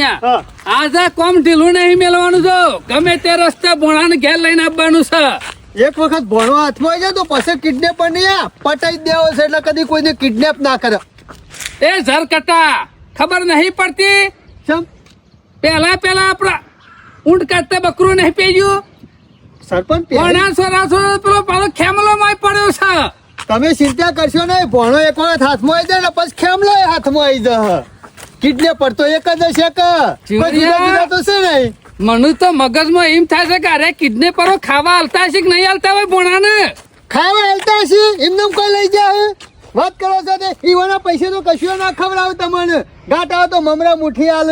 હા. આજે કોમ ઢીલું નહીં મેળવાનું જો. ગમે તે રસ્તે ભોળાને ઘેર લઈને આવવાનું છે. એક વખત ભોળો હાથમાં આવી જાય તો પછી કિડનેપર નહીં પટાઈ દેવો છે એટલે કદી કોઈને કિડનેપ ના કરે. એ ઝરકટા ખબર નહીં પડતી? ચમ? પેલા પેલા આપડા ઊંટ કાઢતા બકરું નહીં પેજ્યું સરપંચ ભોણા રાસો પેલો પાલો ખેમલો માં પડ્યો છે. તમે ચિંતા કરશો નહીં ભણો એક વખત હાથમાં આવી જાય ને પછી ખેમલો હાથમાં આવી જાય કિડનેપર પડતો એક જ હશે કે? જુદા જુદા તો છે નહીં મને તો મગજમાં એમ થાય છે કે અરે કિડને પરો ખાવા હાલતા હશે કે નહીં હાલતા હોય ભોણાને? ખાવા હાલતા હશે? એમને કોઈ લઈ જાય? વાત કરો છો તે ઈવાના પૈસે તો કશું ના ખવડાવે તમને. ગાંઠ આવે તો મમરા મુઠી હાલ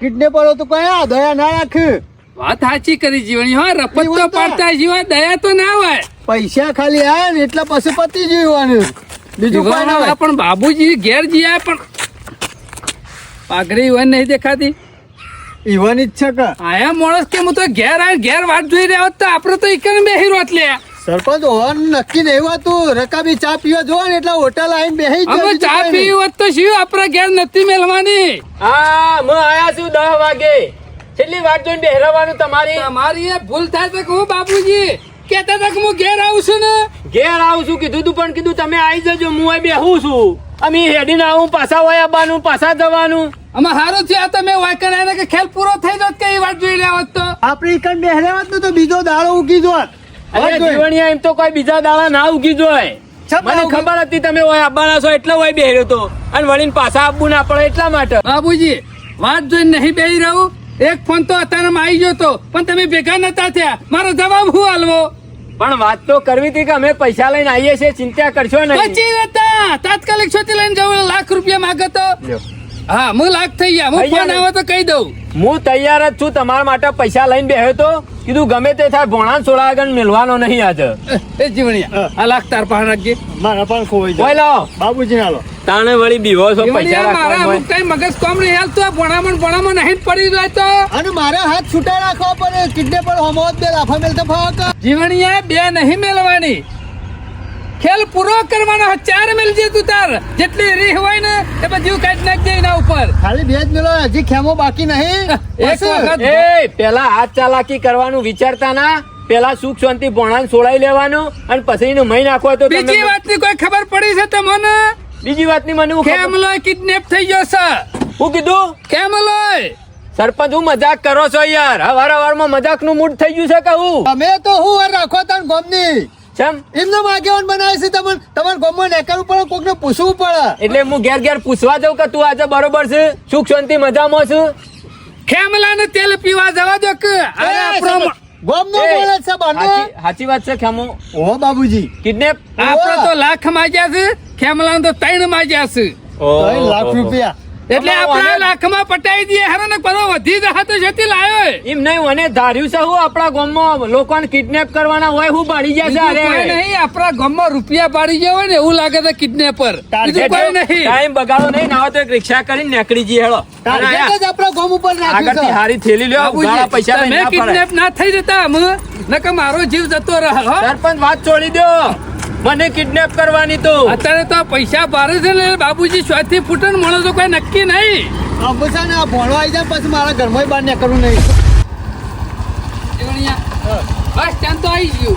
કિડનેપરો તો કયા દયા ના રાખ. વાત સાચી કરી જીવણી હો રપત તો પાડતા જીવા દયા તો ના હોય. પૈસા ખાલી આ ને એટલા પશુપતિ પતી જીવવાનું. બીજું કોઈ ના હોય. પણ બાબુજી ઘેર જીયા પણ પાઘડી ઈવન નહીં દેખાતી? ઈવન જ છે કે? આયા માણસ કે હું તો ઘેર આવીને ઘેર વાત જોઈ રહ્યા હોત તો આપણે તો ઈકણ બેહી રોત લે. સરપંચ હોવાનું નક્કી નહીં હોતું રકાબી ચા પીવા જોવા ને એટલે હોટલ આવીને બેહી જ અમે ચા બીજું પી હોત તો શું આપણે ઘેર નથી મેળવાની હા હું આયા છું દસ વાગે. છેલ્લી વાત જોઈને બેહરાવાનું તમારી. તમારી એ ભૂલ થાય તો કહું બાપુજી. કેતા તક કે હું ઘેર આવું છું ને. ઘેર આવું છું કીધું તું પણ કીધું તમે આવી જજો હું અહીં બેહું છું. અમે હેડીને આવું પાછા વય આવવાનું પાછા જવાનું. અમે સારું છે આ તમે વાયકણ આવીને કે ખેલ પૂરો થઈ જાત કે એ વાત જોઈ રહ્યા હોત તો. આપણે ઈકણ બેહરાવત ને તો બીજો દાડો ઉગી જોત અરે જીવણિયા એમ તો કોઈ બીજા દાડા ના ઉગી જોય મને ખબર હતી તમે વય આવવાના છો એટલે હોય બેહર્યો તો. અને વળીને પાછા આવવું ના પડે એટલા માટે. બાબુજી વાત જોઈને નહીં બેહી રહું. એક ફોન તો અત્યારે આવી ગયો તો પણ તમે ભેગા નતા થયા. મારો જવાબ હું હાલવો પણ વાત તો કરવી હતી કે અમે પૈસા લઈને આવીએ છીએ ચિંતા કરશો નહીં. પછી હતા. તાત્કાલિક છોતી લઈને જવું લાખ રૂપિયા માંગે તો હા હું લાખ થઈ ગયા. હું ફોન ને? આવે તો કહી દઉં. હું તૈયાર જ છું તમારા માટે પૈસા લઈને બેહ્યો તો. કીધું ગમે તે થાય ભોણા સોળા આગળ મેળવાનો નહીં આજે. એ જીવણિયા આ લાખ તાર પાસે રાખજે મારા પણ ખોવાઈ જાય બાબુજી ના લો તાણે વળી બીવો છો પૈસા રાખવા અમુક કઈ મગજ કોમ નહીં. હાલતું ભણામણ ભણામણ નહીં પડી જાય તો. અને મારે હાથ છૂટા રાખવા પડે. કિડનેપર હોમો જ બે લાફા મેલતા ફાવા જીવણિયા બે નહીં મેલવાની. ખેલ પૂરો કરવાનો ચાર મેલજે તું તાર. જેટલી રીહ હોય ને એ બધું કાઢી નાખજે એના ઉપર. ખાલી બે જ મેલો હજી ખેમો બાકી નહીં. એક. વખત એ પેલા હાથ ચાલાકી કરવાનું વિચારતા ના. પેલા સુખ શાંતિ ભોણાને સોળાઈ લેવાનું અને પછી એનું મહી નાખો તો બીજી વાતની કોઈ ખબર પડી છે તમને? બીજી વાતની મને હું લોય કિડનેપ થઈ ગયો છે? હું કીધું? કેમલો સરપંચ હું મજાક કરો છો યાર. હવાર હવારમાં મજાકનું મૂડ થઈ ગયું છે કે હું? તમે તો હું વાર રાખો તન ગોમની. ચમ? એમનો આગેવાન બનાવે છે તમને તમારે ગોમમાં નેકરવું પડે કોકને પૂછવું પડે. એટલે હું ઘેર ઘેર પૂછવા જાઉં કે તું આજે બરોબર છે? સુખ શાંતિ મજામાં છું? ખેમલાને તેલ પીવા જવા દો કે? અરે આપણો ગોમનો બોલે છે બાનો સાચી વાત છે ખેમો. ઓ બાબુજી. કિડનેપ આપણે તો લાખ માજ્યા છે ખેમલા તો ત્રણ માજ્યા છે. લાખ રૂપિયા. એટલે આપણા લાખમાં પટાઈ દઈએ હેરો ને બધો વધી જશે તો જતી લાયો એમ નહીં મને ધાર્યું છે હું આપણા ગામમાં લોકોને કિડનેપ કરવાના હોય હું બીજું કોઈ અરે નહીં આપણા ગામમાં રૂપિયા પાડી ગયા હોય ને એવું લાગે છે કિડનેપર બીજું કોઈ નહીં. ટાઈમ બગાડો નહીં ના તો એક રિક્ષા કરીને નીકળી જઈએ હેડો આપણા ગામ ઉપર આગળથી છે. હારી થેલી લ્યો બાબુજી, પૈસા ફરાય. કિડનેપ ના થઈ જતા અમે નકર મારો જીવ જતો રહે હો. સરપંચ વાત છોડી દો મને કિડનેપ કરવાની તો. અત્યારે તો પૈસા ભારે છે ને બાબુજી સ્વાથી ફૂટણ મળો તો કોઈ નક્કી નહીં. અંબુસા ને આ ભણવા આવી જાય પછી મારા ઘરમાં બહાર નીકળવું નહીં. બસ સ્ટેન્ડ તો આવી ગયું.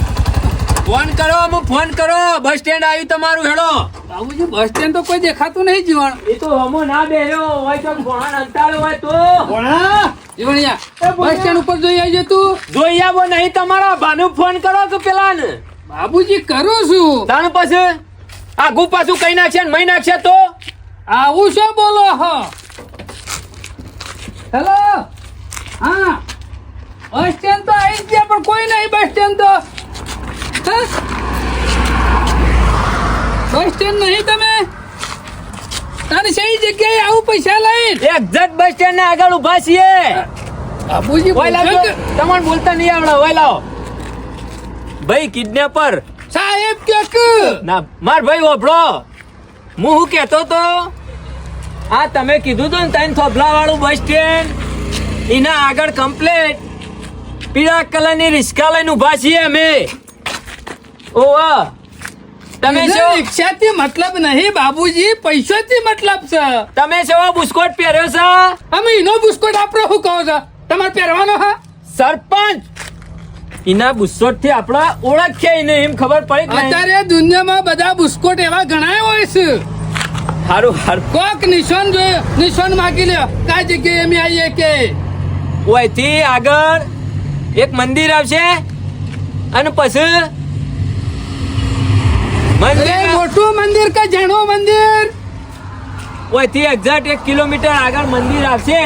ફોન કરો અમુક ફોન કરો. બસ સ્ટેન્ડ આવ્યું તમારું હેડો. બાબુજી બસ સ્ટેન્ડ તો કોઈ દેખાતું નહીં જીવણ એ તો હમો ના બેહ્યો હોય તો ભોણા અંતાળો હોય તો. ભણા? જીવણિયા બસ સ્ટેન્ડ ઉપર જોઈ આવજો તું. જોઈ આવો નહીં તમારા ભાનુ ફોન કરો તો પેલા ને બાબુજી કરું છું તાણ પછી? આગુ પાછું કઈ નાખશે ને મહી નાખશે તો? આવું શું બોલો હો? હેલો હા. બસ સ્ટેન્ડ તો આવી ગયા પણ કોઈ નહીં બસ સ્ટેન્ડ તો? બસ સ્ટેન્ડ નહીં તમે? તારી સહી જગ્યાએ આવું પૈસા લઈને? એક્ઝેક્ટ બસ સ્ટેન્ડ ને આગળ ઊભા છીએ. બાબુજી તમને બોલતા નહીં આવડે. ઓય લાવો. ભાઈ કિડનેપર સાહેબ કે ના માર ભાઈ ઓભળો હું હું કહેતો તો આ તમે કીધું તો ને તૈન થોભલા વાળું બસ સ્ટેન્ડ એના આગળ કમ્પ્લેટ પીળા કલરની રિસ્કા લઈને ઊભા છીએ અમે. ઓવા. તમે જો રિક્ષા થી મતલબ નહીં બાબુજી પૈસાથી મતલબ છે. તમે શું બુસ્કોટ પહેર્યો છે? અમે એનો બુસ્કોટ આપણો શું કહો છો? તમારે પહેરવાનો હા સરપંચ! એના બુસ્કોટથી આપણા ઓળખ્યા ને એમ ખબર પડી અત્યારે દુનિયામાં બધા બુસ્કોટ એવા ઘણા હોય છે. હારું હારું. કોક નિશાન જોયો નિશાન માગી લે કઈ જગ્યાએ અમે આવીએ કે. ઓયથી આગળ એક મંદિર આવશે અને પછી મંદિર મોટું મંદિર કે જાણો મંદિર? ઓયથી એક્ઝેક્ટ એક કિલોમીટર આગળ મંદિર આવશે.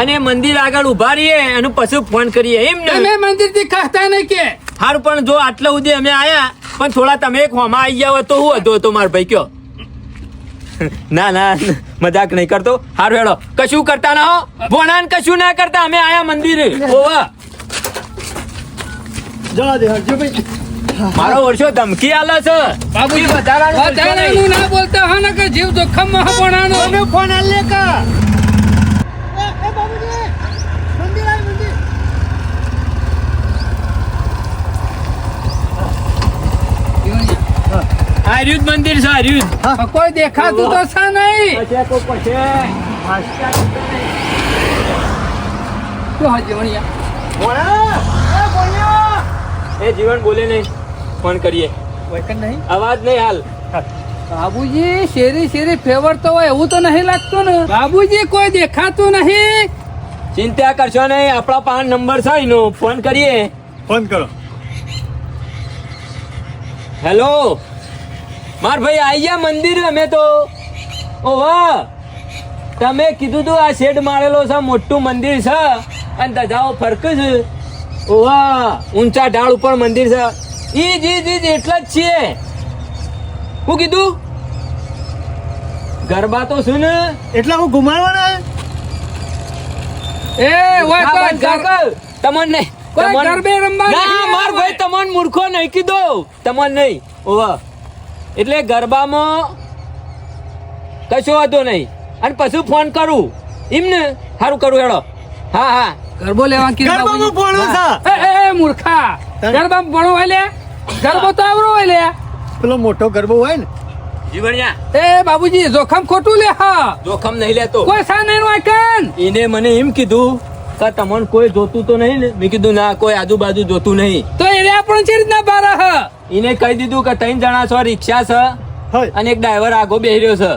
અને મંદિર આગળ ઊભા રહીએ અને પછી ફોન કરીએ એમ તમે ને? મંદિરથી ખાતા નહીં કે? હારું પણ જો આટલા સુધી અમે આયા પણ થોડા તમે એક હોમાં આવી ગયા તો હું હતો તો મારો ભાઈ કયો? ના ના મજાક નહીં કરતો. હારું હેડો. કશું કરતા ના હો. ભોણાન કશું ના કરતા. અમે આયા મંદિરે. ઓવા જવા દે હરજુભાઈ મારો વર્ષો ધમકી આલે છે. બાબુજી, વધારાનું ના બોલતા હા ને કે જીવ જોખમમાં હપોણાનો અમે ફોન આલે કા એ એ બાબુજી મંદિર આય મંદિર આ મંદિર છે કોઈ દેખાતું તો છે નહીં. એ જીવન બોલે નહીં ફોન કરીએ. નહીં? અવાજ નહીં હાલ. બાબુજી શેરી શેરી ફેવર તો હોય એવું તો નહીં લાગતું ને. બાબુજી કોઈ દેખાતું નહીં. ચિંતા કરશો નહીં આપણા પાંચ નંબર છે એનો. ફોન કરીએ. ફોન કરો. હેલો. માર ભાઈ આઈ ગયા મંદિર અમે તો. ઓહો. તમે કીધું તું આ શેડ મારેલો છે મોટું મંદિર છે. અને ધજાઓ ફરક છે ઓ ઊંચા ઢાળ ઉપર મંદિર છે. ઈ જી જી જી એટલા જ છીએ. હું કીધું? ગરબા તો શું ને? એટલે હું ઘુમાડવાના એ ઓય કાકા, તમને તમને- ગરબે રમવા ના માર ભાઈ તમને મૂર્ખો નહીં કીધો. તમને નહીં. ઓવા એટલે ગરબામાં કશો વાંધો નહીં. અને પછી ફોન કરું. એમ ને? સારું કરું હેડો. હા હા. ગરબો લેવા ગરબામાં. છે. એ, એ, મૂર્ખા. ગરબા ભણો હોય લે? ગરબો તો આવરો હોય લે. પેલો મોટો ગરબો હોય ને. જીવણિયા. એ બાબુજી જોખમ ખોટું લે હા. જોખમ નહીં લેતો. કોઈ સા નહીં વાકન? કાન એને મને એમ કીધું કે તમને કોઈ જોતું તો નહીં ને? મેં કીધું ના કોઈ આજુબાજુ જોતું નહીં. તો એને પણ છે રીતના બારા હ. એને કહી દીધું કે ત્રણ જણા છો રિક્ષા છે અને એક ડ્રાઈવર આગો બેહી રહ્યો છે.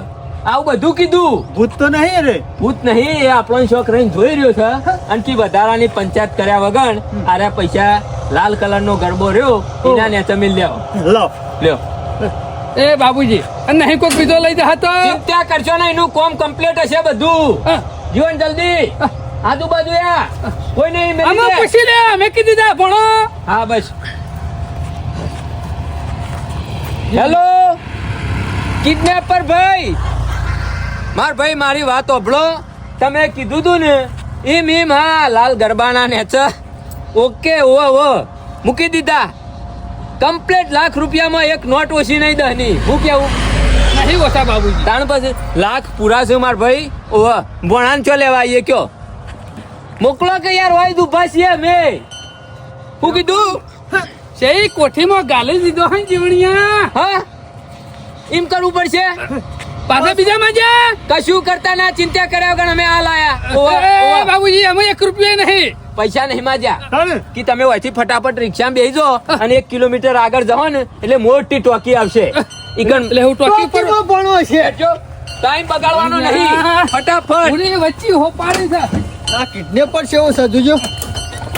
આવું બધું કીધું. ભૂત તો નહીં રે. ભૂત નહીં એ આપણો શોખ રહીને જોઈ રહ્યો છે. અને કે વધારાની પંચાયત કર્યા વગર આરે પૈસા લાલ કલર નો ગરબો રહ્યો એના ને જમીન લ્યો. લો. લ્યો. એ બાબુજી અને નહીં કોઈ બીજો લઈ જા તો? ચિંતા કરશો ને એનું કોમ કમ્પ્લીટ હશે બધું. જીવન જલ્દી. આજુબાજુ કોઈ નહીં પૂછી લે મેં કીધી દા ભણો. હા બસ. હેલો? કિડનેપર ભાઈ. માર ભાઈ મારી વાત ઓભળો તમે કીધું તું ને એમ એમ હા લાલ ગરબાના ને છે. ઓકે ઓ ઓ મૂકી દીધા. કમ્પ્લેટ લાખ રૂપિયામાં એક નોટ ઓછી નહીં દહની. હું કેવું? નહીં ઓછા બાબુજી તાણ પછી લાખ પૂરા છે માર ભાઈ. ઓ ભણાન ચો લેવા આવીએ કયો? મોકલો કે યાર હોય ઊભા મેં હું કીધું? શેરી કોઠીમાં ગાલી દીધો હે જીવણિયા? હા? એમ કરવું પડશે? પાછા બીજા મજા? કશું કરતા ના ચિંતા કર્યા વગર અમે આ લાયા. બાબુજી અમે એક રૂપિયા નહીં. પૈસા નહીં માજ્યા. કે તમે અહીંથી ફટાફટ રિક્ષા બેસી અને એક કિલોમીટર આગળ જવો ને એટલે મોટી ટોકી આવશે. ઈગન એટલે હું ટોકી પર ભણો છે જો ટાઈમ બગાડવાનો નહીં. ફટાફટ. ઉડી વચ્ચી હોપાડી છે. આ કિડનેપર છે એવો સજુજો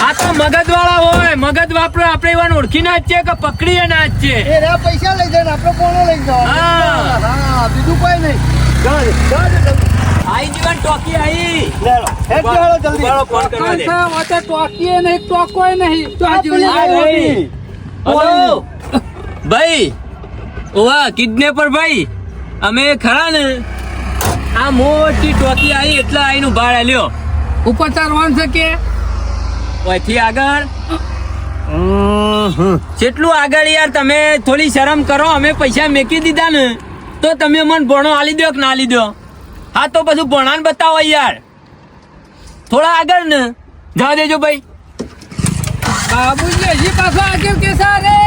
આ તો મગજ વાળા હોય. મગજ વાપરો આપણે એવા ઓળખી ના જ છે કે પકડીએ ના જ છે એ પૈસા લઈ જાય ને આપણે પોણો લઈ જાવ હા. હા બીજું કોઈ નહીં. આઈ જીવન ટોકી આઈ. લે લો. હેડ જાઓ જલ્દી. ઉભારો ફોન કરવા દે. કંસા વાતે ટોકીએ નહીં ટોકોય નહીં. તો આ જીવન આ આવી. પેલી હલો. ભાઈ ઓવા કિડનેપર ભાઈ અમે ખરા ને? આ મોટી ટોકી આવી એટલે આઈનું ભાડ લ્યો. ઉપર ચાલવાનું છે કે? ઓયથી આગળ. જેટલું આગળ યાર તમે થોડી શરમ કરો અમે પૈસા મેકી દીધા ને તો તમે મને ભણો આલી દો કે ના આલી દો? હા તો બધું ભણાને બતાવો યાર. થોડા આગળ ને. જવા દેજો ભાઈ. બાબુજી હજી પાછો આગળ કેસા રે?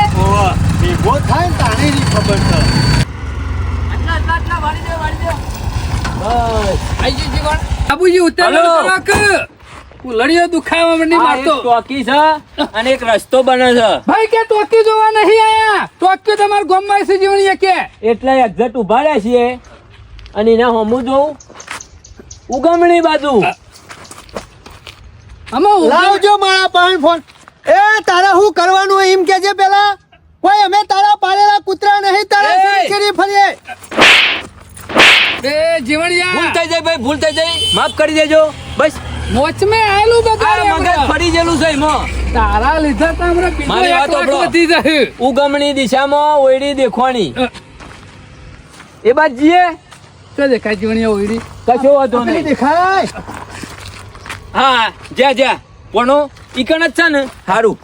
ભેગો થાય ને તાણે ની ખબર બરાબર છે આટલા આટલા આટલા વાળી દે વાળી દે. બસ. આઈ ગયું બાબુજી ઉતર. ઉલડીઓ દુખાવા મને મારતો ટોકી છે અને એક રસ્તો બને છે. ભાઈ કે ટોકી જોવા નહીં આયા? ટોકી તમાર ગોમમાં છે જીવણી કે? એટલે એક્ઝેક્ટ ઊભા રહ્યા છીએ અને એના હમું જોઉં. ઉગમણી બાજુ. આમાં લાવજો મારા પાન ફોન એ તારા શું કરવાનું હોય એમ કે છે પેલા? કોઈ અમે તારા પાળેલા કૂતરા નહીં તારા શેરી ફરીએ. એ ભૂલ જીવણિયા થઈ જાય ભાઈ ભૂલ થઈ જાય. માફ કરી દેજો. બસ. મોચ આયેલું આ મગજ ફરી ગયેલું છે એમાં તારા લીધે તો બીજો એક લાખ વધી જાય. ઉગમણી દિશામાં ઓયડી દેખવાની. એ બાદ જીએ? તો દેખાય જીવણિયા ઓયડી. કશો વાંધો પેલી નહીં. દેખાય. હા જ્યાં જ્યાં. પણ ઈકણ જ છે ને? સારું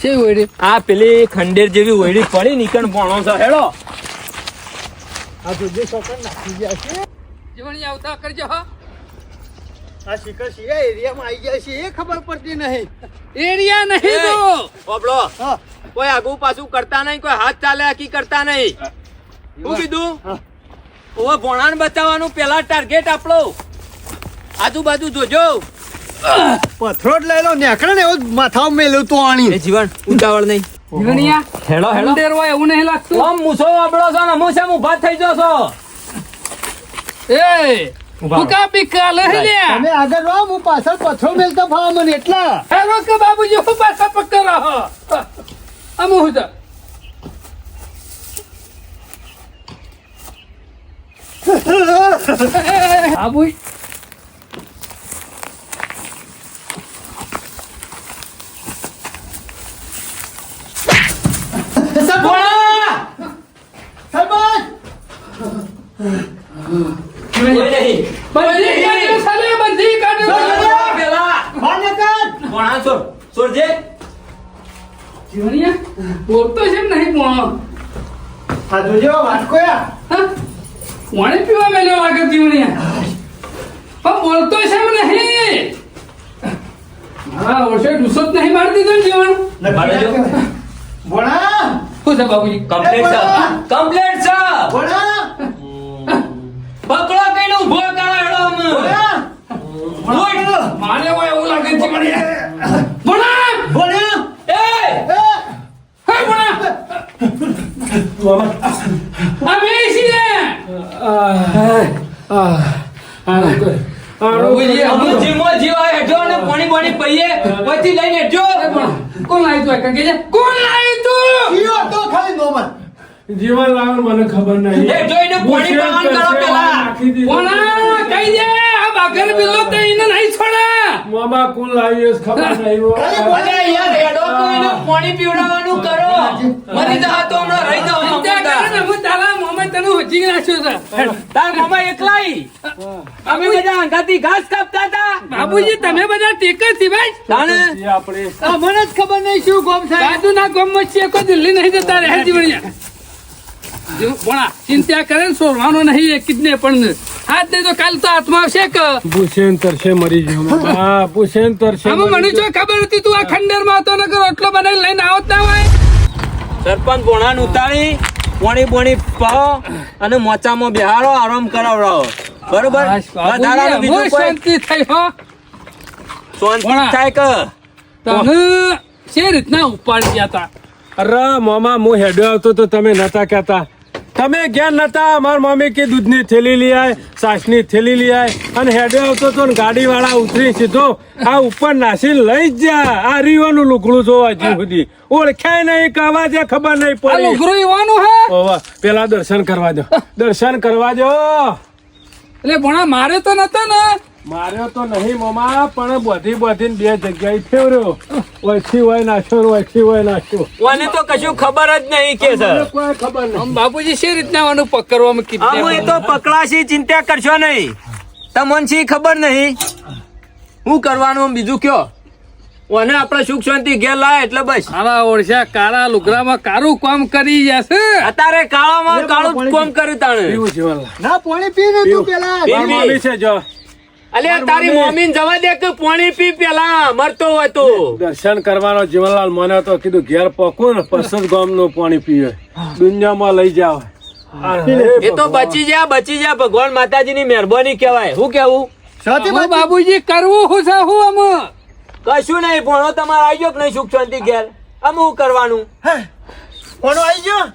છે ઓયડી? આ પેલી ખંડેર જેવી ઓયડી પડી ને ઈકણ ભણો છે. હેડો આ જોજે છોકરા નાખી ગયા છે. જીવણી આવતા કરજો હો. આ શિખર સિંહ એરિયામાં આવી ગયા છે એ ખબર પડતી નહીં. એરિયા નહીં તો? કોઈ આગુ પાછું કરતા નહીં કોઈ હાથ ચાલે આકી કરતા નહીં. શું કીધું? હા. ઓવે ભોણાને બચાવવાનું પેલા ટાર્ગેટ આપણો. આજુબાજુ જોજો. પથરો જ લઈ લો ને એવું માથામાં મેલું તું આણી જીવન ઉતાવળ નહીં. હોય એવું નહીં લાગતું. આમ મૂછો વાપરો છો ને હું શેમ ઊભા થઈ જશો એ. ભૂકા તમે આગળ રહો હું પાછળ પથરો મેલતો ફાવા મને એટલા. હેલો કે બાબુજી હું પાછા પકડ રહો. હું તો. સરપંચ! કોઈ નહીં. બંધી કાઢ્યો સાલે બંધી કાઢ્યો પેલા. બહાર નીકળ. ભોણા છોડ છોડજે જીવણિયા બોલતો છે નહીં પોણો આ જોજો વાટકોયા પાણી પીવા મેલ્યો વાગે જીવણિયા. પણ બોલતો છે ને નહીં. મારા ઓછે ડૂસો જ નહીં મારી દીધો જીવણ. ભણા શું છે બાબુજી કમ્પ્લેટ છે કમ્પ્લેટ છે ભણા પકડો કઈને ઊભો કરો હેડો અમે ભણા મારે એવું લાગે છે મને ભણા ભણા એ. એ હે ભણા પાણી પાણી પીએ પછી લઈને હેઠો કોણ લાવી તું કાકે છે? કોણ લાવી તું? ઈયો તો ખાલી નોમન. જીવન લાવણ મને ખબર નહીં. હેઠો એને પાણી પાવાનું કરો પેલા. કોણ કહી દે. આ બાગર બિલ્લો તો મામા કુલ લાવ્યું ખબર નહીં. અરે યાર એડો કોઈને પાણી પીવડાવવાનું કરો. મરી જા તો હમણાં રહી જાવ કરે હું તારા મોમાં તને હોજી નાખ્યો છે. તાર મામા એકલાઈ અમે બધા અંગાથી ઘાસ કાપતા હતા. બાબુજી તમે બધા ટેક જ થી ભાઈ? તાણે? આપણે મને જ ખબર નહીં શું ગોમ થાય બાજુ ના ગોમમાં છીએ કોઈ દિલ્હી નહીં જતા રહે જીવણિયા ભણા ચિંતા કરે ને સોરવાનો નહીં એ કિડને પણ. હાથ દે તો કાલ તો હાથમાં આવશે કે? ભૂસેન છે મરી ગયો. હા. ભૂસેન તરસે આમાં મને જો ખબર હતી તું આ ખંડેરમાં હતો નકર એટલો બનાવી લઈને આવત ના હોય? સરપંચ ભોણાન ઉતારી પોણી બોણી પાઓ અને મોચામાં બિહારો આરામ કરાવડાવો. બરોબર? વધારાનું બીજું અમો કોઈ શાંતિ થઈ હો. શાંતિ થાય કે? તમે છે રીતના ઉપાડી ગયા તા? અરે મામા હું હેડ્યો આવતો તો તમે નતા કહેતા. તમે જ્ઞાન નતા અમાર મમ્મી કે દૂધની થેલી લઈ આય સાસની થેલી લઈ આય અને હેડે આવતો તો ગાડી વાળા ઉતરી સીધો આ ઉપર નાસીને લઈ જ જા. આ રીવાનું લુકડું જોવા હજી સુધી. ઓળખાય નહીં કે દે ખબર નહીં પડી. લુગરું ઈવાનું હે? પેલા દર્શન કરવા દો. દર્શન કરવા દો. એટલે ભણા મારે તો નતા ને. માર્યો તો નહીં મોમા પણ બધી બધી બે જગ્યાએ ફેવર્યો ઓછી હોય નાખ્યો ઓછી હોય નાખ્યો. કોને તો કશું ખબર જ નહીં કે સર કોઈ ખબર નહીં. બાપુજી શી રીતના આનું પકડવામાં આમ એ તો પકડાશી ચિંતા કરશો નહીં. તમને શી ખબર નહીં? હું કરવાનું બીજું કયો? ઓને આપણે સુખ શાંતિ ઘેર લાય એટલે બસ. આવા ઓળશા કાળા લુગરામાં કારું કામ કરી જશે. અત્યારે કાળામાં કાળું કામ કર્યું તાણે. ના પાણી પી ને તું પેલા. પી. છે જો. અલ્યા તારી મોમીન જવા દે કે પાણી પી પેલા મરતો હોય તો. દર્શન કરવાનો જીવનલાલ મને તો કીધું ઘેર પકવું ને પસંદ ગામનું પાણી પીવે. દુનિયામાં લઈ જાવ એ તો બચી જા બચી જા ભગવાન માતાજીની મહેરબાની કહેવાય. હું કેવું? સાચી વાત બાબુજી કરવું હું છે હું અમ કશું નહીં ભણો તમારે આવી ગયો કે નહીં સુખ શાંતિ ઘેર? આમ હું કરવાનું? પણ આવી ગયો?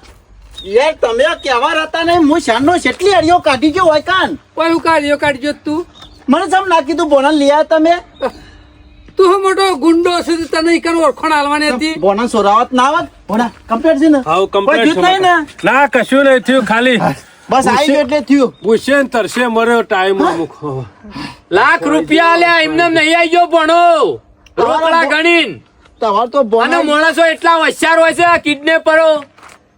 યાર તમે કેવા હતા ને હું શાનનો કેટલી અડિયો કાઢી ગયો હોય કાન. કોઈ કાઢ્યો કાઢજો તું? મને સમ નાખી તું બોના લઈ તમે? તું હું મોટો ગુંડો છે તને કર ઓળખણ આલવાની હતી. બોના સોરાવત ના આવત બોના કમ્પ્લીટ છે ને? હાવ કોઈ છે ને? ના કશું નહીં થયું ખાલી બસ આવી ગયો એટલે થયું. પૂછે ને તરસે મર્યો ટાઈમ મૂકો લાખ રૂપિયા લે એમને નહીં આવી ગયો ભણો રોકડા ગણીન. તમાર તો અને મોણસો માણસો એટલા હોશિયાર હોય છે કિડનેપરો.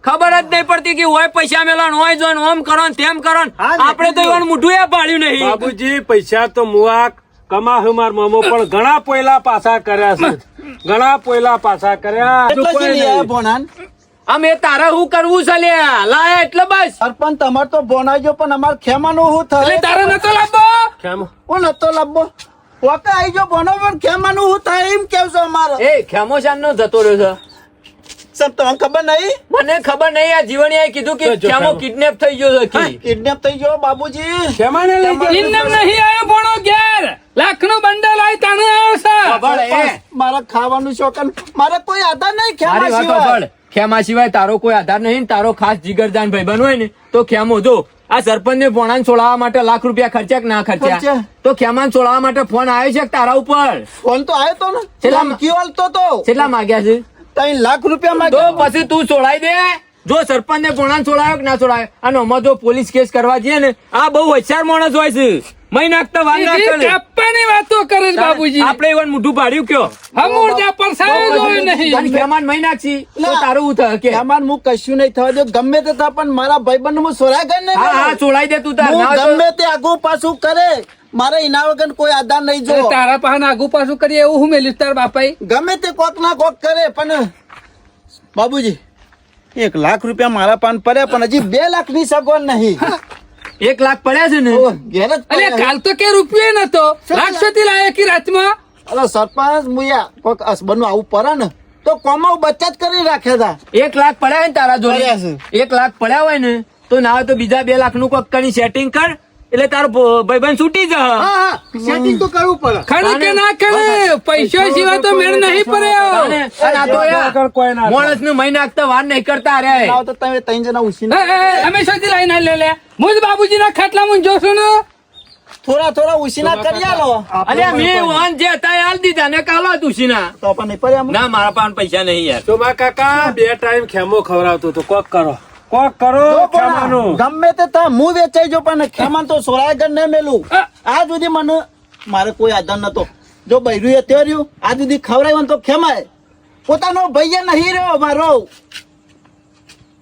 ખબર જ નહીં પડતી કે હોય પૈસા મેલા હોય જો ઓમ કરો તેમ કરો આપણે તો એવાનું મોઢું એ પાડ્યું નહીં. બાબુજી પૈસા તો મુઆ કમાહુ માર મામો પણ ઘણા પોયલા પાછા કર્યા છે. ઘણા પોયલા પાછા કર્યા. અમે તારે હું કરવું છે લે? લાયા એટલે બસ. સરપંચ તમાર તો બોનાજો પણ અમાર ખેમાનું એટલે થાય? તારે નતો લાવવો? ખેમો. હું નતો લાવવો? ઓકે આઈ જો બોનો પણ ખેમાનું હું થાય એમ કેવ છો અમારો. એ ખેમોશાન નો જતો રહ્યો છે. સર તમને ખબર નહીં? મને ખબર નહીં આ જીવણીયાએ કીધું કે ખેમો. કિડનેપ થઈ ગયો છે કિડનેપ થઈ ગયો બાબુજી. શ્યામાને લઈ ગયો? નહીં આયો ભણો ઘેર. લાખ બંડલ આય તાણે આવ્યો છે મારા ખાવાનું શોકન મારે કોઈ આધાર નહીં ખ્યાલ સિવાય. ખેમા સિવાય તારો કોઈ આધાર નહીં તારો ખાસ જીગરજાન ભાઈબંધ હોય ને તો ખેમો જો આ સરપંચ ને પોણાને છોડાવવા માટે લાખ રૂપિયા ખર્ચ્યા કે ના ખર્ચ્યા. તો ખેમાન છોડાવવા માટે ફોન આવ્યો છે તારા ઉપર? ફોન તો આવ્યો તો ને. છેલ્લા- તો. માંગ્યા છે? ત્રણ લાખ રૂપિયા તો પછી તું છોડાઈ દે. જો સરપંચ ને કોણા છોડાયો કે ના છોડાયો? અને આમાં જો પોલીસ કેસ કરવા જઈએ ને આ બહુ હોશિયાર માણસ હોય છે. મહી નાખતા સીધી કરે. કાપવાની વાતો કરે છે બાબુજી આપણે એવાનું મોઢું પાડ્યું કયો? હમુરજા પરસાયો જોયું નહીં. તારી ખેમાને મહી નાખશી તો તારું હું કે? ખેમાન હું કશું નહીં થવા દો ગમે તે થા પણ મારા ભાઈબંધ હું સોરાય કર ને હા હા છોડાઈ દે તું તાર. ના ગમે તે આગુ પાછું કરે. મારે એના વગર કોઈ આધાર નહીં જો તારા પાસે આગુ પાછું કરીએ એવું હું મેલ્યું તાર બાપાઈ ગમે તે કોક ના કોક કરે પણ બાબુજી એક લાખ રૂપિયા મારા પાન પડ્યા પણ હજી બે લાખની સગવડ નહીં. એક લાખ પડ્યા છે ને? અરે કાલ તો કે રૂપિયો નતો. લાખસોથી લાયો કે રાતમાં? અરે સરપંચ મુયા કોક હસબન્ડ આવું પડે ને તો કોમાં બચત કરી રાખ્યા હતા એક લાખ પડ્યા હોય ને તારા જોડે. એક લાખ પડ્યા હોય ને તો ના હોય તો બીજા બે લાખનું કોક કરી સેટિંગ કર. એટલે તારો ભાઈબંધ છૂટી જા. હા હા. સેટિંગ તો કરવું પડે. ખરું કે ના કરે પૈસા સિવાય તો મેળ નહીં પડ્યો અને અને આ તો આગળ કોઈ ના માણસનું મહિના નાખતા વાર નહીં કરતા રે. લાવો તો તમે ત્રણ જણા એ, અમે શોધી લઈને લે લે. મુજ બાબુજી ના ખાટલા ખાટલામાં જોશું ને. થોડા થોડા ઉસીના કરી આલો. અરે મેં વાન જે હતા એ હાલ દીધા ને કાલો તુસીના તો પણ નહીં પડ્યા ના મારા પાસે પૈસા નહીં યાર. તો મા કાકા બે ટાઈમ ખેમો ખવડાવતો તો કોક કરો. કોક કરો ગમે તે તા હું વેચાઈ જો પણ ખેમાન તો સોરાય ને મેલું. આ સુધી મને મારે કોઈ આધાર નતો જો બૈરું એ તેર્યું આ સુધી ખવડાવ્યું તો ખેમાય પોતાનો ભાઈ નહીં રહ્યો મારો.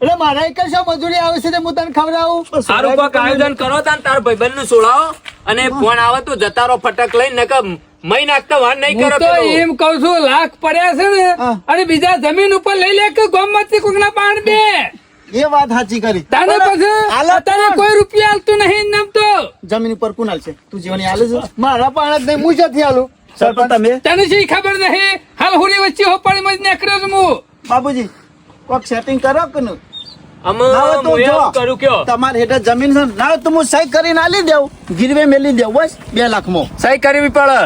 એટલે મારા એક શો મજૂરી આવે છે હું તને ખવડાવું? સારું કોક આયોજન કરો તાન તાર ભાઈબંધનું સોળાવો અને ફોન આવે તો જતા રહો ફટક લઈને નકર મહી નાખતા વાન નહીં કરો તો એમ કઉ છું લાખ પડ્યા છે ને અને બીજા જમીન ઉપર લઈ લે કે ગોમતી કોકના પાણ બે? એ વાત સાચી કરી. તાને પછી અત્યારે કોઈ રૂપિયા હાલતું નહીં નામ તો. જમીન ઉપર કોણ છે તું જીવની આલે છે? મારા પાણ જ નહીં હું જથી આલું સરપંચ તમે? તને શી ખબર નહીં? હાલ હુરી વચ્ચે હોપાડીમાં મજ નીકળ્યો છું હું. બાબુજી કોક સેટિંગ કરો કે ના? હોય તો હું એમ જો. કરું કયો? તમારે હેઠળ જમીન છે ના તો હું સહી કરીને આલી દેવું ગીરવે મેલી દેવું બસ બે લાખમાં. સહી કરવી પડે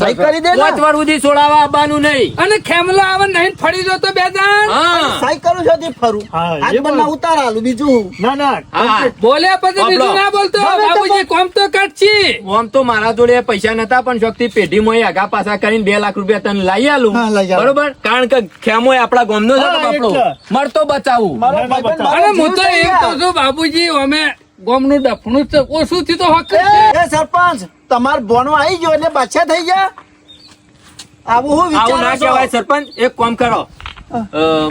સહી કરી દે પાંચ વાર સુધી છોડાવવા આવવાનું નહીં. અને ખેમલો આવે નહીં ફરી જો તો બે જણ સહી કરું છું તે ફરું. આજ બંને ઉતાર આલું બીજું ના ના બોલ્યા પછી બીજું ના બોલતો. બાબુજી કોમ તો કાઢછી આમ તો મારા જોડે પૈસા નતા પણ શક્તિ પેઢી માં આગા પાછા કરીને બે લાખ રૂપિયા તને લઈ આલું. બરોબર? કારણ કે ખેમો આપડા ગામનો છે હા, ને મળતો બચાવું. અને હું તો એમ તો છું બાબુજી અમે ગોમનું ડફણું છે ઓછું થી તો હક એ, સરપંચ તમાર બોનો આવી ગયો એટલે બાદશાહ થઈ ગયા? આવું હું આવું ના કહેવાય સરપંચ એક કામ કરો.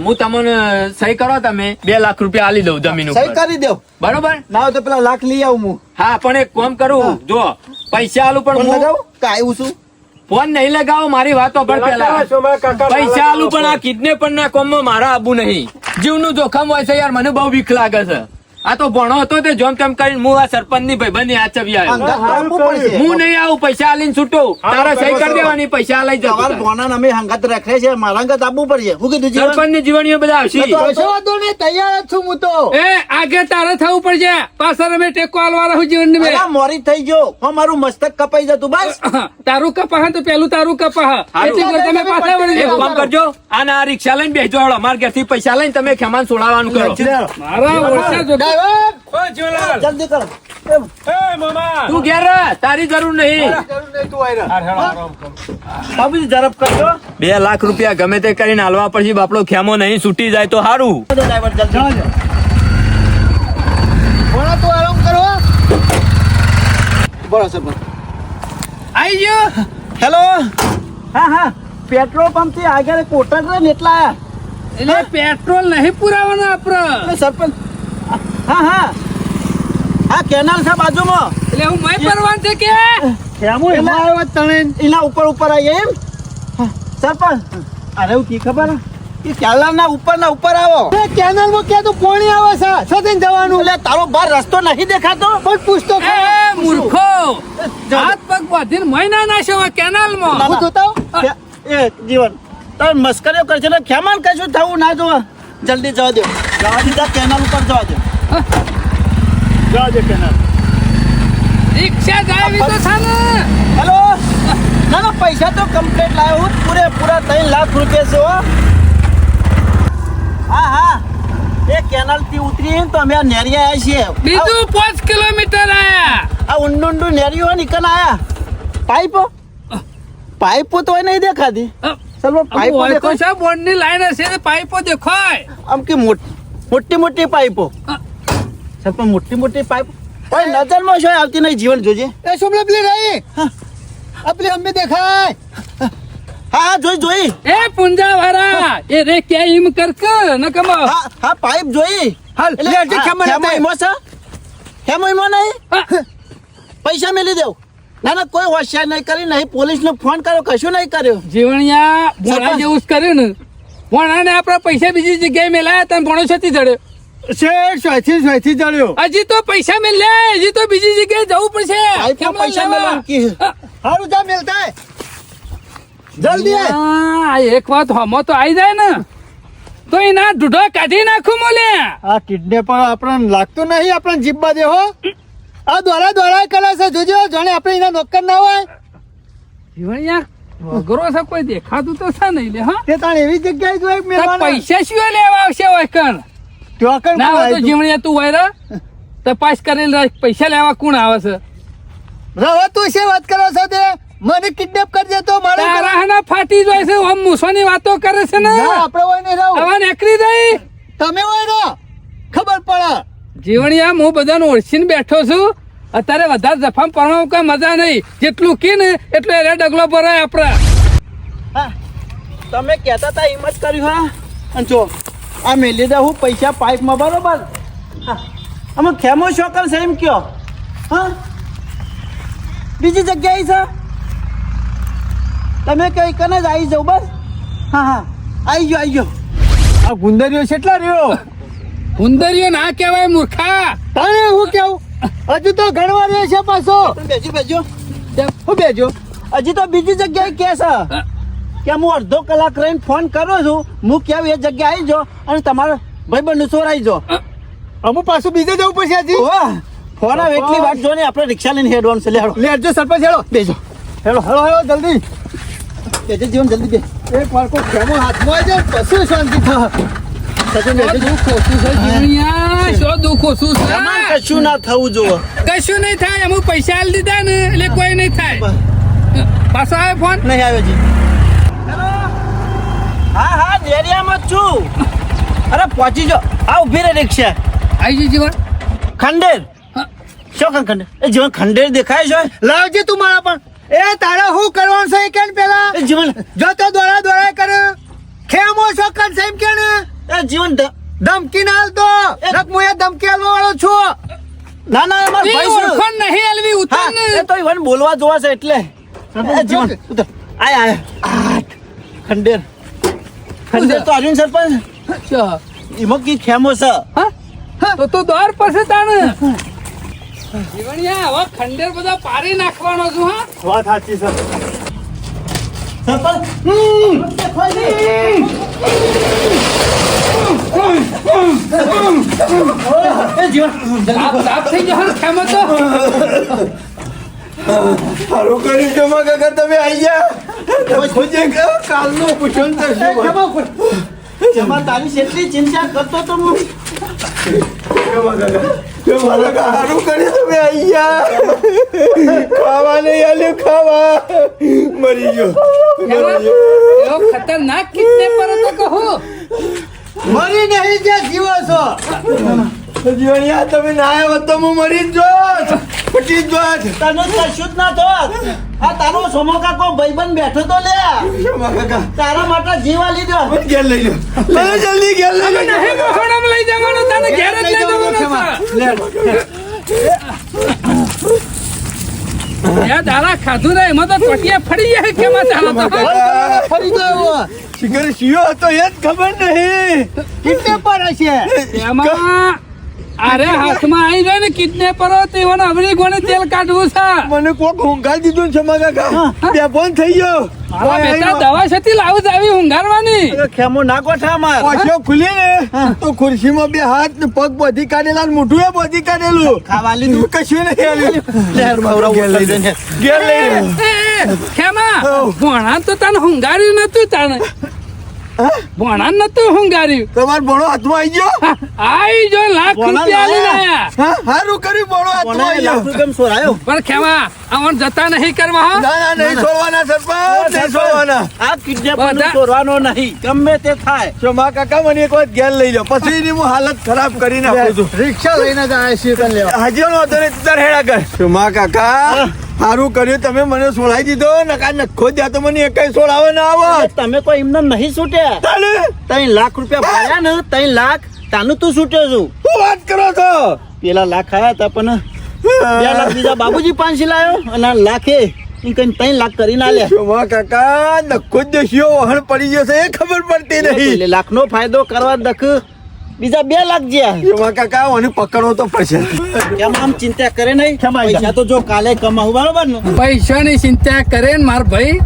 હું તમને સહી કરો તમે બે લાખ રૂપિયા આલી દઉં જમીન સહી કરી દઉં? બરોબર? ના તો પેલા લાખ લઈ આવું હું. હા પણ એક કામ કરું જો પૈસા આલું પણ હું લગાવું. છું ફોન નહીં લગાવો મારી વાતો પર પેલા પૈસા આલું પણ આ કિડનેપર ના કોમમાં મારા આબુ નહીં. જીવનું જોખમ હોય છે યાર મને બહુ બીક લાગે છે. આ તો ભણો હતો તે જોમ તેમ કરીને હું આ સરપંચની ભાઈબંધની આવ્યો પડશે. હું નહીં આવું પૈસા આલીને છૂટો. તારા સહી કરી દેવાની પૈસા લઈ જાવ તમારા અમે હંગત રાખે છે મારા હંગત આપવું પડશે. હું કીધું સરપંચની જીવણીઓ બધા આવશે. વાંધો નહીં તૈયાર જ છું હું તો. એ આગે તારે થવું પડશે. પાછળ અમે ટેકો આલવા રહું જીવન ને મોરી થઈ ગયો. હું મારું મસ્તક કપાઈ જતું બસ. તારું કપાહ તો પેલું તારું કપાહ. એટલી તમે પાછા વળી એક કામ કરજો. આ ના રિક્ષા લઈને બેસજો અમારા ઘેરથી પૈસા લઈને તમે ખેમાન છોડાવવાનું કરો. મારા જો ડ્રાઈવર ઓ જીવલાલ જલ્દી કરો. એ મામા. તું ઘેર રહ, તારી જરૂર નહીં. જરૂર નહીં તું આયરા. આરામ કરો. બાબુજી ઝડપ કરજો. બે લાખ રૂપિયા ગમે તે કરીને હાલવા પડશે બાપડો ખેમો નહીં છૂટી જાય તો સારું ડ્રાઈવર જલ્દી. ભણા તું આરામ કરો. બોલો સરપંચ આઈ ગયો. હેલો. હા હા. પેટ્રોલ પંપથી આગળ કોટક રે ને એટલા. એટલે પેટ્રોલ નહીં પુરાવાનું આપણે સરપંચ હા હા. હા કેનાલ છે બાજુમાં. એટલે હું મય પરવાન છે કે? કેમું એમાં આવ્યો તણે. એના ઉપર ઉપર આવીએ એમ? સરપંચ અરે હું કી ખબર? એ કેનાલ ના ઉપર ના ઉપર આવો. કેનલમાં કે તું પાણી આવે છે. સદીન જવાનું. એટલે તારો બાર રસ્તો નહીં દેખાતો? પણ પૂછતો એ મૂર્ખો! હાથ પગ બાંધીને મહિના નાખ્યો આ કેનાલમાં. હું જોતા એ જીવન તમે મસ્કરીઓ કરશે ને ખેમાન કશું થવું ના જોવા. જલ્દી જવા દો જવા દીધા કેનાલ ઉપર જવા દો જવા દો કેનાલ રિક્ષા જાય તો છે ને. હેલો? ના ના પૈસા તો એ કેનાલથી ઉતરી અમે છીએ. બીજું પાંચ કિલોમીટર આયા. આ ઊંડું ઊંડું નેરિયું હોય ને આયા? પાઇપો? પાઇપો તો નહીં દેખાતી. ચલો પાઇપો દેખાય. ની લાઈન હશે પાઇપો દેખાય. આમ કે મોટી મોટી પાઇપો. સર પણ મોટી મોટી પાઇપ ઓય નજરમાં શું આવતી નહીં? જીવન જોજે. એ શુભલા પેલી રહી. આ પેલી અમ્મી દેખાય. હા જોઈ જોઈ. એ પુંજા વાળા એ રે કે કર કે ન કમાવ. હા હા પાઇપ જોઈ. હાલ લે હજી ખેમા હેમો લેતા ઈમો છે? હેમો ઈમો નહીં? પૈસા મેલી દેવ. ના ના કોઈ હોશિયાર નહીં કરી નહીં પોલીસ ને ફોન કર્યો કશું નહીં કર્યો. જીવણિયા ભોળા સરપંચ. જેવું જ કર્યું ને. ભણાને આપણા પૈસા બીજી જગ્યાએ મેલાયા તને ભણો છતી ચડ્યો શેઠ સ્વાથી સ્વાથી જડ્યો હજી તો પૈસા મેલે હજી તો બીજી જગ્યાએ જવું પડશે. પૈસા છે. હારું જા મેલતા જલ્દી આ એક વાત હમો તો આવી જાય ને. તો એના ઢૂઢો કાઢી નાખું મોલે આ કિડનેપર આપણને લાગતું નહીં આપણને જીભમાં દે હો. આ દ્વારા દ્વારા કરે છે જોજો જાણે આપણે એના નોકર ના હોય. જીવણિયા વગરો છે કોઈ દેખાતું તો છે નહીં લે હા. તે તાણ એવી જગ્યાએ મેળવાના પૈસા શું લેવા આવશે હોય કણ ત્યાં ના હોય તો? જીવણિયા તું હોય રે. તપાસ કરીને રાખ, પૈસા લેવા કોણ આવે છે? રહો તું છે વાત કરો છો તે? મને કિડનેપ કરી દેતો મારે તારા હાના ફાટી જાય છે આમ મૂસોની વાતો કરે છે ને. આપણે હોય ને રહો. હવે નીકળી દઈ. તમે હોય રહો ખબર પડે. જીવણિયા હું બધાને ઓળખીને બેઠો છું. અત્યારે વધારે જફામ પરણવા કઈ મજા નહીં. જેટલું કી ને એટલું એને ડગલો ભરાય આપણા. હા તમે કહેતા હતા એમ જ કર્યું હા? અને જો આ મેલી દે હું પૈસા પાઇપમાં બરોબર? હા. અમે ખેમો શોકર છે એમ કયો? હા? બીજી જગ્યાએ છે? તમે કઈ કને જ આવી જાઓ બસ. હા હા. આવી ગયો આવી ગયો. આ ગુંદરીઓ કેટલા રહ્યો? ગુંદરીઓ ના કહેવાય મૂર્ખા. તને હું કેવું? હજુ તો ઘણવા રહ્યો છે પાછો. બેજો બેજો. હું બેજો. હજી તો બીજી જગ્યાએ કે છે? કે હું અડધો કલાક રહીને ફોન કરું છું હું કેવું એ જગ્યાએ આવી જો અને તમારા ભાઈબંધ ચોરાઈ જો અમુક પાછું બીજે જવું પડશે હજી. ફોન આવે એટલી વાત જો ને આપણે રિક્ષા લઈને હેડવાનું છે લેડો. લેડજો સરપંચ હેડો. બેજો. હેડો હેડો હેડો જલ્દી. બેજો જીવન જલ્દી બે એક વાર કોઈ ખેમો હાથમાં આવી જાય પછી શાંતિ થાય કશું ના થવું જોવો કશું નહીં થાય અમુક પૈસા આલી દીધા ને એટલે કોઈ નહીં થાય. પાછો આવે ફોન? નહીં આવે જી. હા હા દેરિયામાં જ છું. અરે પહોંચી જો આ ઊભી રહે રિક્ષા. આવી જઈ જીવન. ખંડેર. શું કામ ખંડેર? એ જીવન ખંડેર દેખાય છે? લાવજે તું મારા પણ એ તારે શું કરવાનું છે કેન પેલા? એ જીવન. જો તો દોરા દોરા કરે. ખેમો છો કન સેમ કેન એ જીવન ધમકી ના હાલતો નક હું એ ધમકી હાલવા વાળો છું. ના ના અમાર ભાઈ ઓળખણ નહીં આલવી ઉતર ને. તો ઈવન બોલવા જોવા છે એટલે. જીવન ઉતર. આય આય. ખંડેર. ખંડેર તો અરવિંદ સરપંચ? એમાં કી ખેમો છે? હા? તો તો દ્વાર પાસે તાણ. જીવણિયા હવે ખંડેર બધા પાડી નાખવાનો છું હા? વાત સાચી સરપંચ. જીવન થઈ જશે ખેમો તો? સારું કર્યું જમા કાકા તમે આવી ગયા કાલનું પૂછણ થશે જમા તારી જેટલી ચિંતા કરતો તો હું જમા કાકા સારું કર્યું તમે આવી ગયા ખાવા નહીં આલ્યું ખાવા. મરી ગયો. ખતરનાક પર હતો કહો મરી નહીં જે જીવો છો. જીવણિયા તમે ના આવ્યા તો હું મરી જ જોત. ફટી જ જોત તને કશું જ ના થોત. આ તારો સોમો કાકો ભાઈબંધ બેઠો તો લે. કાકા. તારા માટે જીવા લીધો. ઘેર લઈ લો તમે જલ્દી ઘેર લઈ લો નહીં મોહણામાં લઈ જવાનો તને ઘેર જ લઈ જવાનો છે. દાડા ખાધું ને એમાં તો ટોટિયા ફરી જાય કેમ ચાલો તો. ફરી ગયો શિખર શિયો હતો એ જ ખબર નહીં. કિડને પર હશે? એમાં અરે હાથમાં આવી જાય ને કિડનેપરો તેઓને અવળી ગોણે તેલ કાઢવું છે. મને કોક હુંગાર દીધું છે મગા કા બે ફોન થઈ ગયો. મારા બેટા દવા છતી લાવું જ આવી ઊંઘાડવાની ખેમો ના ગોઠા માર. ઓછો ખુલી ને તો ખુરશીમાં બે હાથ ને પગ બધી કાઢેલા ને મોઢું એ બધી કાઢેલું. ખાવાલી નું કશું નહીં આલ્યું. લહેર બાવરા ઘેર લઈ જને ગેર લઈ ખેમા ભોણા તો તને ઊંઘાડ્યું નતું તને. ભોણા નતું ઊંઘાડ્યું તમાર ભણો હાથમાં આવી ગયો? આઈ જો લાખ રૂપિયા આલી લાયા. લાયા હા સારું કર્યું ભણો હાથમાં આવી લાખ ગયો. રૂપિયા સોરાયો પણ ખેવા આવન જતા નહીં કરવા હા? ના ના નહીં છોડવાના સરપંચ નહીં છોડવાના. આ કિડનેપર બધા- ચોરવાનો નહીં. ગમે તે થાય. જો મા કાકા મને એક વાર ઘેર લઈ લો પછી ની હું હાલત ખરાબ કરી નાખું છું. રિક્ષા લઈને જાય આવ્યા લેવા. હાજી નો નહીં, હેડા કર જો મા કાકા સારું કર્યું તમે મને સોળાઈ દીધો નકા નખો દ્યા તો મને એકઈ સોળાવે ના આવો તમે કોઈ એમને નહીં છૂટ્યા. તાલે ત્રણ લાખ રૂપિયા ભર્યા ને ત્રણ લાખ તાનું તું છૂટ્યો છું. શું વાત કરો છો? પેલા લાખ આયા તા પણ બે લાખ બીજા બાબુજી પાંચ લાયો અને લાખે કઈ ત્રણ લાખ કરી ના મા કાકા? નખો જ વહણ પડી જશે એ ખબર પડતી નહીં. લાખ લાખનો ફાયદો કરવા દખ. બીજા બે લાખ જ્યાં. જો મા કાકા મને પકડવો તો પડશે કેમ આમ ચિંતા કરે નહીં. પૈસા તો જો કાલે કમાવું બરોબર ને? પૈસાની ચિંતા કરે ને માર ભાઈ.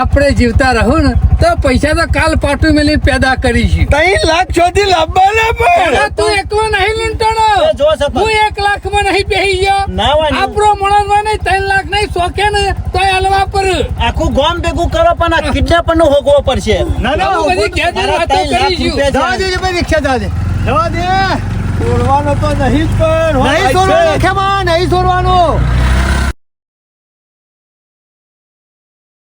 આપણે જીવતા રહો ને તો પૈસા તો કાલ પાટું મેલી પેદા કરીશું. ત્રણ લાખ સુધી લાવવાના પણ તું એકલો નહીં લૂંટણો. હું એક લાખમાં નહીં બેહી ગયો. આપણો મળવા નહીં ત્રણ લાખ નહીં શોખે ને તો હલવા પર. આખું ગામ ભેગું કરો પણ આ કિડનેપરનું હોગવો પડશે. ના ના બધી ઘેર વાતો દેજે ભાઈ રિક્ષા જવા દે જવા દે. છોડવાનો તો નહીં જ પણ નહીં છોડવાનો. ખેમા નહીં છોડવાનો.